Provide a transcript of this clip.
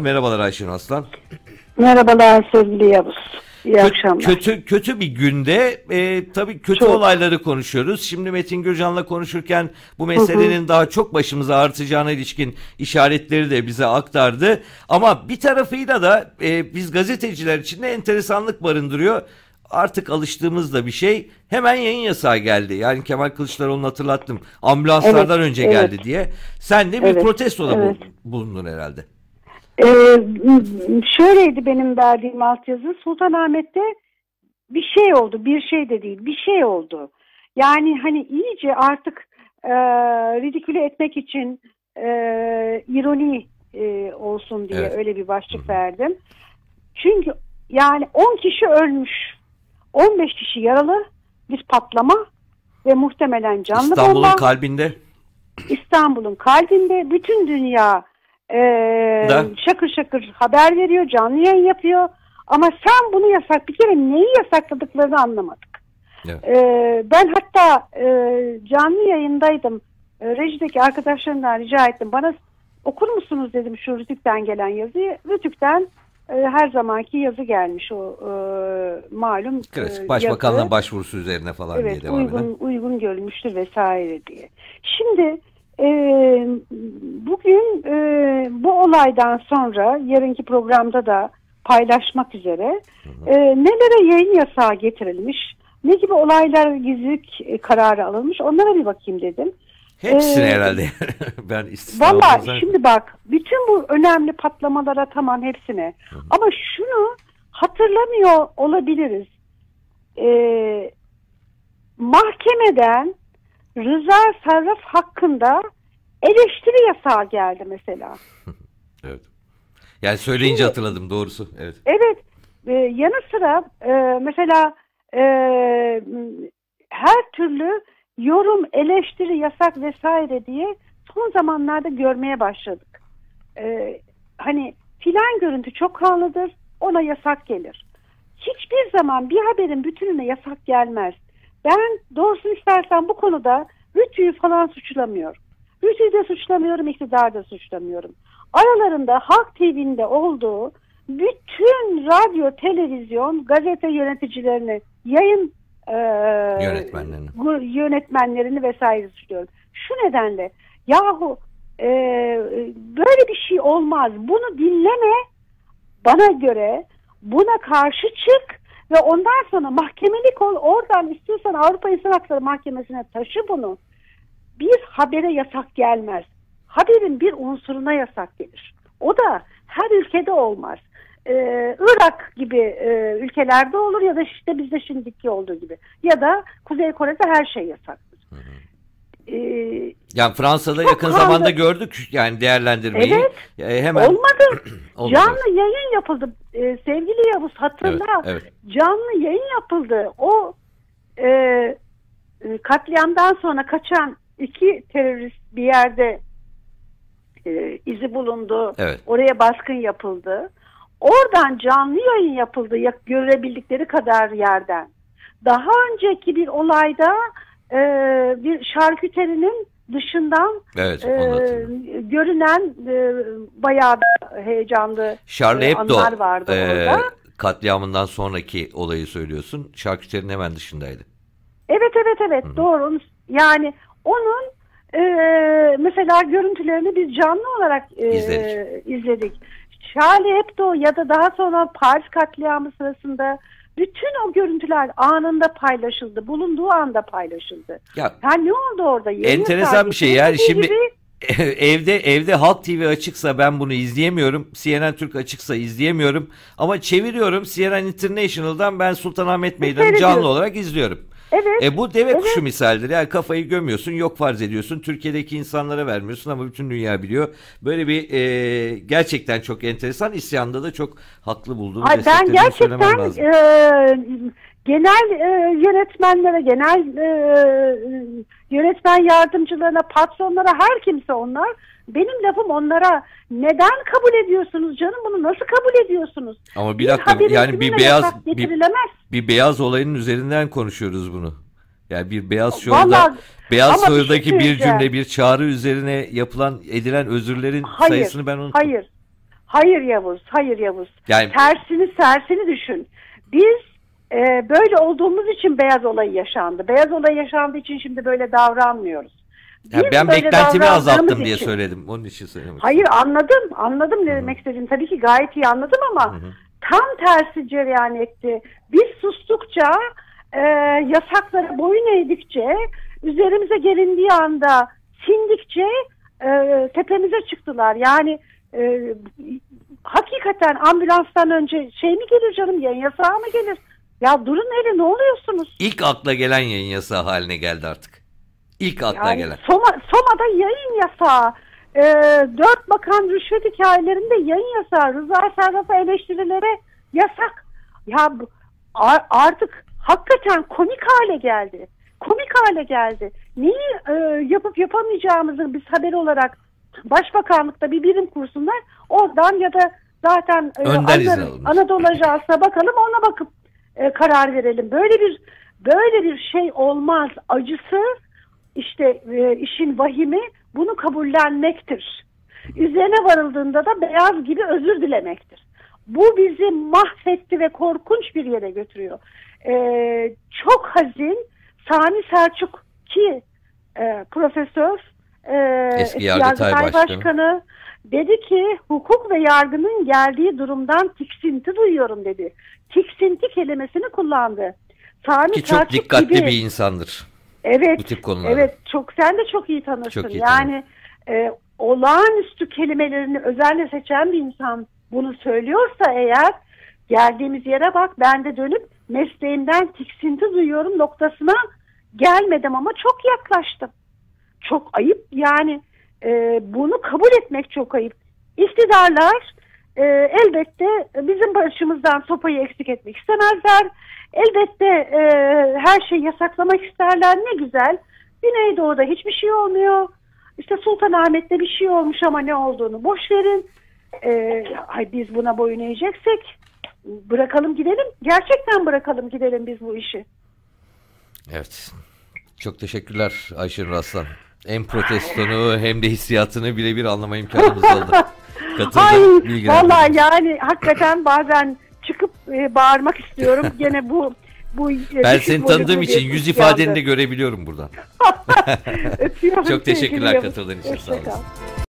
Merhabalar Ayşen Aslan. Merhabalar sevgili Yavuz. İyi Kö- akşamlar. Kötü kötü bir günde e, tabii kötü Çok. olayları konuşuyoruz. Şimdi Metin Gürcan'la konuşurken bu meselenin daha çok başımıza artacağına ilişkin işaretleri de bize aktardı. Ama bir tarafıyla da e, biz gazeteciler için de enteresanlık barındırıyor. Artık alıştığımız da bir şey. Hemen yayın yasağı geldi. Yani Kemal Kılıçdaroğlu'nu hatırlattım. Ambulanslardan Evet, önce evet. geldi diye. Sen de bir Evet, protestoda evet. bul- bulundun herhalde. Ee, şöyleydi benim verdiğim altyazı. Sultanahmet'te bir şey oldu. Bir şey de değil. Bir şey oldu. Yani hani iyice artık e, ridiküle etmek için e, ironi e, olsun diye Evet. öyle bir başlık verdim. Çünkü yani 10 kişi ölmüş. 15 kişi yaralı. Bir patlama ve muhtemelen canlı İstanbul'un bomba. kalbinde. İstanbul'un kalbinde bütün dünya e, Da. şakır şakır haber veriyor, canlı yayın yapıyor. Ama sen bunu yasak, bir kere neyi yasakladıklarını anlamadık. Evet. E, ben hatta e, canlı yayındaydım. E, rejideki arkadaşlarımdan rica ettim. Bana okur musunuz dedim şu Rütük'ten gelen yazıyı. Rütük'ten e, her zamanki yazı gelmiş o e, malum Klasik e, başbakanlığın yazı. başvurusu üzerine falan diye Evet devam uygun eden. uygun görülmüştür vesaire diye. Şimdi e, olaydan sonra yarınki programda da paylaşmak üzere e, nelere yayın yasağı getirilmiş, ne gibi olaylar gizlilik e, kararı alınmış onlara bir bakayım dedim. Hepsine Ee, herhalde. ben Valla şimdi bak bütün bu önemli patlamalara tamam hepsine ama şunu hatırlamıyor olabiliriz. Ee, mahkemeden Rıza Sarraf hakkında eleştiri yasağı geldi mesela. Evet. Yani söyleyince Şimdi- hatırladım doğrusu. Evet. Evet e, yanı sıra e, mesela e, her türlü yorum, eleştiri, yasak vesaire diye son zamanlarda görmeye başladık. E, hani filan görüntü çok kanlıdır ona yasak gelir. Hiçbir zaman bir haberin bütününe yasak gelmez. Ben doğrusunu istersen bu konuda Rütü'yü falan suçlamıyorum. Rütü'yü de suçlamıyorum, iktidarı da suçlamıyorum. Aralarında Halk TV'nde olduğu bütün radyo, televizyon, gazete yöneticilerini, yayın e, Yönetmenlerini. yönetmenlerini vesaire suçluyorum. Şu nedenle yahu e, böyle bir şey olmaz. Bunu dinleme bana göre buna karşı çık ve ondan sonra mahkemelik ol. Oradan istiyorsan Avrupa İnsan Hakları Mahkemesi'ne taşı bunu. Bir habere yasak gelmez. Haberin bir unsuruna yasak gelir. O da her ülkede olmaz. Ee, Irak gibi e, ülkelerde olur ya da işte bizde şimdiki olduğu gibi. Ya da Kuzey Kore'de her şey yasaktır. Ee, Yani Fransa'da yakın kanlı. zamanda gördük yani değerlendirmeyi. Evet. E, hemen olmadı. Olmadı. Canlı yayın yapıldı. Ee, sevgili Yavuz hatırla. Evet, evet. Canlı yayın yapıldı. O e, e, katliamdan sonra kaçan iki terörist bir yerde e, izi bulundu. Evet. Oraya baskın yapıldı. Oradan canlı yayın yapıldı ya, görebildikleri kadar yerden. Daha önceki bir olayda e, bir şarküterinin dışından Evet, e, görünen e, bayağı da heyecanlı Charlie e, Hebdo anlar vardı e, orada. katliamından sonraki olayı söylüyorsun. Şarküterinin hemen dışındaydı. Evet evet evet doğru. Onu- Yani onun e, mesela görüntülerini biz canlı olarak e, İzledik. izledik. Charlie Hebdo ya da daha sonra Paris katliamı sırasında bütün o görüntüler anında paylaşıldı. Bulunduğu anda paylaşıldı. Ya Ha ne oldu orada? Yayın Enteresan bir şey yani şimdi gibi- evde evde Halk TV açıksa ben bunu izleyemiyorum. CNN Türk açıksa izleyemiyorum. Ama çeviriyorum CNN International'dan ben Sultanahmet Meydanı canlı olarak izliyorum. Evet. E bu deve Evet. kuşu misaldir. Yani kafayı gömüyorsun, yok farz ediyorsun. Türkiye'deki insanlara vermiyorsun ama bütün dünya biliyor. Böyle bir e, gerçekten çok enteresan. İsyanda da çok haklı bulduğumu Ay ben gerçekten lazım. e, genel e, yönetmenlere, genel e, yönetmen yardımcılarına, patronlara her kimse onlar benim lafım onlara neden kabul ediyorsunuz canım bunu nasıl kabul ediyorsunuz? Ama bir dakika haberin yani bir beyaz bir, bir beyaz olayın üzerinden konuşuyoruz bunu. Yani bir beyaz şovda Vallahi- beyaz bir şey şovdaki bir söyleyeceğim. cümle bir çağrı üzerine yapılan edilen özürlerin Hayır, sayısını ben unuttum. hayır. Hayır Yavuz, hayır Yavuz. Yani Tersini tersini düşün. Biz e, böyle olduğumuz için beyaz olayı yaşandı. Beyaz olay yaşandığı için şimdi böyle davranmıyoruz. Ya Biz ben beklentimi azalttım diye için- söyledim. Onun için söyledim. Hayır anladım, anladım ne demek istediğini. Tabii ki gayet iyi anladım ama tam tersi cereyan etti. Biz sustukça, e, yasaklara boyun eğdikçe, üzerimize gelindiği anda sindikçe e, tepemize çıktılar. Yani e, hakikaten ambulanstan önce şey mi gelir canım, yayın yasağı mı gelir? Ya durun hele ne oluyorsunuz? İlk akla gelen yayın yasağı haline geldi artık. İlk akla Yani gelen. Soma, Soma'da yayın yasağı. Ee, dört bakan rüşvet hikayelerinde yayın yasağı. Rıza Sarraf'a eleştirilere yasak. Ya artık hakikaten komik hale geldi. Komik hale geldi. Neyi e, yapıp yapamayacağımızı biz haber olarak Başbakanlıkta bir birim kursunlar. Oradan ya da zaten e, Anadolu-. Anadolu Ajansı'na bakalım ona bakıp e, karar verelim. Böyle bir böyle bir şey olmaz. Acısı işte e, işin vahimi bunu kabullenmektir. Üzerine varıldığında da beyaz gibi özür dilemektir. Bu bizi mahvetti ve korkunç bir yere götürüyor. E, çok hazin Sami Selçuk ki e, profesör e, Eski Yargıtay Başkanı. Başkanı dedi ki hukuk ve yargının geldiği durumdan tiksinti duyuyorum dedi. Tiksinti kelimesini kullandı. Sami Ki çok Selçuk dikkatli gibi, bir insandır Evet. bu tip konularda. Evet çok sen de çok iyi tanırsın. Çok iyi yani e, olağanüstü kelimelerini özenle seçen bir insan bunu söylüyorsa eğer geldiğimiz yere bak ben de dönüp mesleğimden tiksinti duyuyorum noktasına gelmedim ama çok yaklaştım. Çok ayıp yani e, bunu kabul etmek çok ayıp. İktidarlar e, elbette bizim başımızdan sopayı eksik etmek istemezler. Elbette e, her şeyi yasaklamak isterler. Ne güzel. Güneydoğu'da hiçbir şey olmuyor. İşte Sultanahmet'te bir şey olmuş ama ne olduğunu boş verin. E, ay biz buna boyun eğeceksek bırakalım gidelim. Gerçekten bırakalım gidelim biz bu işi. Evet. Çok teşekkürler Ayşenur Aslan. Hem protestonu hem de hissiyatını birebir anlama imkanımız oldu. Ay Katıldın, bilgilendirdin. vallahi yani hakikaten bazen çıkıp e, bağırmak istiyorum. Gene bu bu e, Ben seni tanıdığım için yüz ifadeni de görebiliyorum buradan. Öpüyorum Çok teşekkürler katıldığın için, sağ kal.